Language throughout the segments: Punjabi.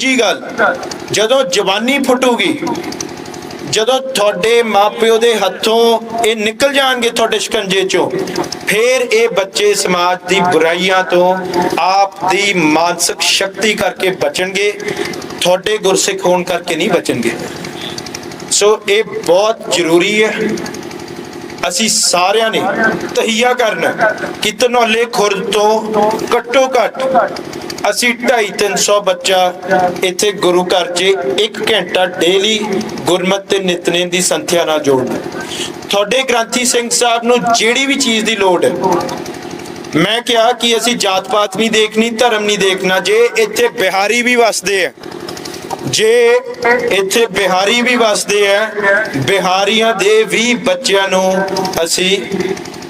ਜੀ ਗੱਲ, ਜਦੋਂ ਜਵਾਨੀ ਫੁੱਟੂਗੀ, ਜਦੋਂ ਤੁਹਾਡੇ ਮਾਪਿਓ ਦੇ ਹੱਥੋਂ ਇਹ ਨਿਕਲ ਜਾਣਗੇ ਤੁਹਾਡੇ ਸ਼ਿਕੰਜੇ ਚੋਂ, ਫਿਰ ਇਹ ਬੱਚੇ ਸਮਾਜ ਦੀ ਬੁਰਾਈਆਂ ਤੋਂ ਆਪ ਦੀ ਮਾਨਸਿਕ ਸ਼ਕਤੀ ਕਰਕੇ ਬਚਣਗੇ, ਤੁਹਾਡੇ ਗੁਰਸਿੱਖ ਹੋਣ ਕਰਕੇ ਨਹੀਂ ਬਚਣਗੇ। ਸੋ ਇਹ ਬਹੁਤ ਜ਼ਰੂਰੀ ਹੈ। ਅਸੀਂ ਸਾਰਿਆਂ ਨੇ ਤਹੀਆ ਕਰਨਾ ਕਿ ਧਨੌਲੇ ਖੁਰਦ ਤੋਂ ਘੱਟੋ ਘੱਟ ਅਸੀਂ 2.5 300 ਬੱਚਾ ਇੱਥੇ ਗੁਰੂ ਘਰ 'ਚ 1 ਘੰਟਾ ਡੇਲੀ ਗੁਰਮਤਿ ਤੇ ਨਿਤਨੇਮ ਦੀ ਸੰਥਿਆ ਨਾਲ ਜੋੜਨਾ ਤੁਹਾਡੇ ਗ੍ਰੰਥੀ ਸਿੰਘ ਸਾਹਿਬ ਨੂੰ ਜਿਹੜੀ ਵੀ ਚੀਜ਼ ਦੀ ਲੋੜ ਹੈ, ਮੈਂ ਕਿਹਾ ਕਿ ਅਸੀਂ ਜਾਤ ਪਾਤ ਨਹੀਂ ਦੇਖਣੀ, ਧਰਮ ਨਹੀਂ ਦੇਖਣਾ, ਜੇ ਇੱਥੇ ਬਿਹਾਰੀ ਵੀ ਵਸਦੇ ਆ, ਜੇ ਇੱਥੇ ਬਿਹਾਰੀ ਵੀ ਵਸਦੇ ਆ, ਬਿਹਾਰੀਆਂ ਦੇ ਵੀ ਬੱਚਿਆਂ ਨੂੰ ਅਸੀਂ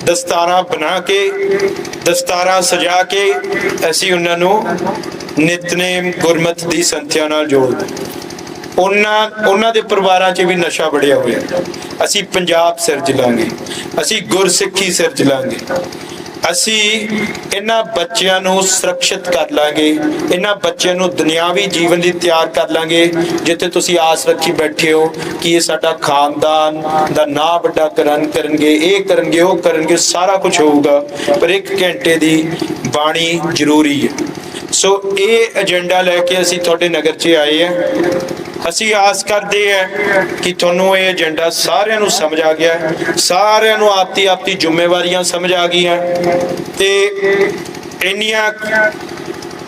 ਦਸਤਾਰਾਂ ਬਣਾ ਕੇ ਦਸਤਾਰਾਂ ਸਜਾ ਕੇ ਅਸੀਂ ਉਹਨਾਂ ਨੂੰ ਨਿਤਨੇਮ ਗੁਰਮਤਿ ਦੀ ਸੰਥਿਆ ਨਾਲ ਜੋੜਦੇ ਉਹਨਾਂ ਉਹਨਾਂ ਦੇ ਪਰਿਵਾਰਾਂ 'ਚ ਵੀ ਨਸ਼ਾ ਵੜਿਆ ਹੋਇਆ। ਅਸੀਂ ਪੰਜਾਬ ਸਿਰਜ ਲਾਂਗੇ। ਅਸੀਂ ਗੁਰਸਿੱਖੀ ਸਿਰਜ ਲਾਂਗੇ। ਅਸੀਂ ਇਹਨਾਂ ਬੱਚਿਆਂ ਨੂੰ ਸੁਰੱਖਿਅਤ ਕਰ ਲਾਂਗੇ, ਇਹਨਾਂ ਬੱਚਿਆਂ ਨੂੰ ਦੁਨਿਆਵੀ ਜੀਵਨ ਲਈ ਤਿਆਰ ਕਰ ਲਾਂਗੇ, ਜਿੱਥੇ ਤੁਸੀਂ ਆਸ ਰੱਖੀ ਬੈਠੇ ਹੋ ਕਿ ਇਹ ਸਾਡਾ ਖਾਨਦਾਨ ਦਾ ਨਾਂ ਵੱਡਾ ਕਰਨ ਕਰਨਗੇ, ਇਹ ਕਰਨਗੇ, ਉਹ ਕਰਨਗੇ, ਸਾਰਾ ਕੁਝ ਹੋਊਗਾ, ਪਰ ਇੱਕ ਘੰਟੇ ਦੀ ਬਾਣੀ ਜ਼ਰੂਰੀ ਹੈ। ਸੋ ਇਹ ਏਜੰਡਾ ਲੈ ਕੇ ਅਸੀਂ ਤੁਹਾਡੇ ਨਗਰ 'ਚ ਆਏ ਆ ਅਸੀਂ ਆਸ ਕਰਦੇ ਹਾਂ ਕਿ ਤੁਹਾਨੂੰ ਇਹ ਏਜੰਡਾ ਸਾਰਿਆਂ ਨੂੰ ਸਮਝ ਆ ਗਿਆ ਸਾਰਿਆਂ ਨੂੰ ਆਪਦੀ ਆਪਦੀ ਜ਼ਿੰਮੇਵਾਰੀਆਂ ਸਮਝ ਆ ਗਈਆਂ। ਤੇ ਇੰਨੀਆਂ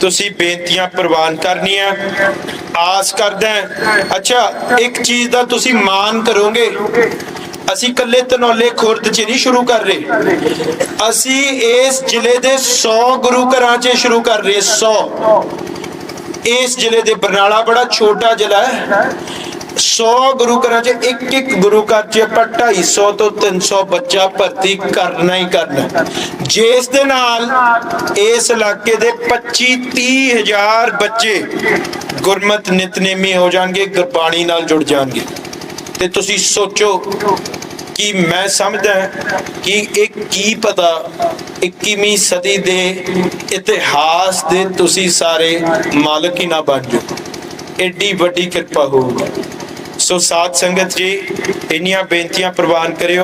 ਤੁਸੀਂ ਬੇਨਤੀਆਂ ਪ੍ਰਵਾਨ ਕਰਨੀਆਂ। ਆਸ ਕਰਦਾ ਅੱਛਾ, ਇੱਕ ਚੀਜ਼ ਦਾ ਤੁਸੀਂ ਮਾਨ ਕਰੋਗੇ। ਅਸੀਂ ਇਕੱਲੇ ਤਨੌਲੇ ਖੁਰਦ 'ਚ ਨਹੀਂ ਸ਼ੁਰੂ ਕਰ ਰਹੇ। ਅਸੀਂ ਇਸ ਜ਼ਿਲ੍ਹੇ ਦੇ 100 ਗੁਰੂ ਘਰਾਂ 'ਚ ਸ਼ੁਰੂ ਕਰ ਰਹੇ 100 ਇਸ ਜ਼ਿਲ੍ਹੇ ਦੇ ਬਰਨਾਲਾ ਬੜਾ ਛੋਟਾ ਜ਼ਿਲ੍ਹਾ ਹੈ। 100 ਗੁਰੂ ਘਰਾਂ 'ਚ ਇੱਕ ਇੱਕ ਗੁਰੂ ਘਰ 'ਚ ਆਪਾਂ 250 ਤੋਂ 300 ਬੱਚਾ ਭਰਤੀ ਕਰਨਾ ਹੀ ਕਰਨਾ। ਜਿਸ ਦੇ ਨਾਲ ਇਸ ਇਲਾਕੇ ਦੇ 25 30 ਹਜ਼ਾਰ ਬੱਚੇ ਗੁਰਮਤ ਨਿਤਨੇਮੀ ਹੋ ਜਾਣਗੇ, ਗੁਰਬਾਣੀ ਨਾਲ ਜੁੜ ਜਾਣਗੇ। ਤੇ ਤੁਸੀਂ ਸੋਚੋ ਕਿ ਮੈਂ ਸਮਝਦਾ ਕਿ ਇਹ ਕੀ ਪਤਾ 21ਵੀਂ ਸਦੀ ਦੇ ਇਤਿਹਾਸ ਦੇ ਤੁਸੀਂ ਸਾਰੇ ਮਾਲਕ ਹੀ ਨਾ ਬਣ ਜਾਓ। ਐਡੀ ਵੱਡੀ ਕਿਰਪਾ ਹੋਊਗੀ। ਸੋ ਸਾਧ ਸੰਗਤ ਜੀ, ਇੰਨੀਆਂ ਬੇਨਤੀਆਂ ਪ੍ਰਵਾਨ ਕਰਿਓ।